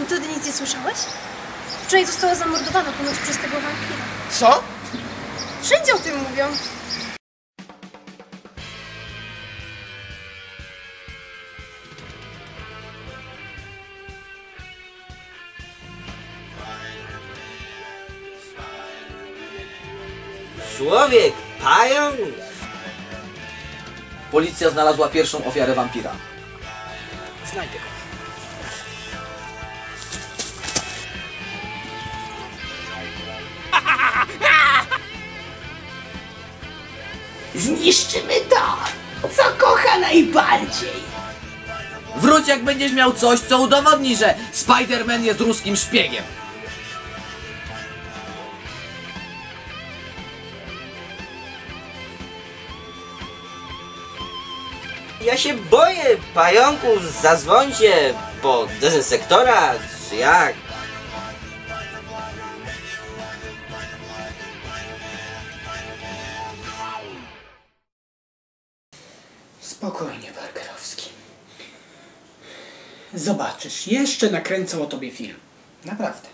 No to ty nic nie słyszałeś? Wczoraj została zamordowana ponoć przez tego wampira. Co? Wszędzie o tym mówią. Człowiek, pająk? Policja znalazła pierwszą ofiarę wampira. Znajdę go. Zniszczymy to, co kocha najbardziej. Wróć jak będziesz miał coś, co udowodni, że Spider-Man jest ruskim szpiegiem. Ja się boję pająków, zadzwońcie po dezynsektora, czy jak? Spokojnie, Parkerowski. Zobaczysz, jeszcze nakręcą o tobie film. Naprawdę.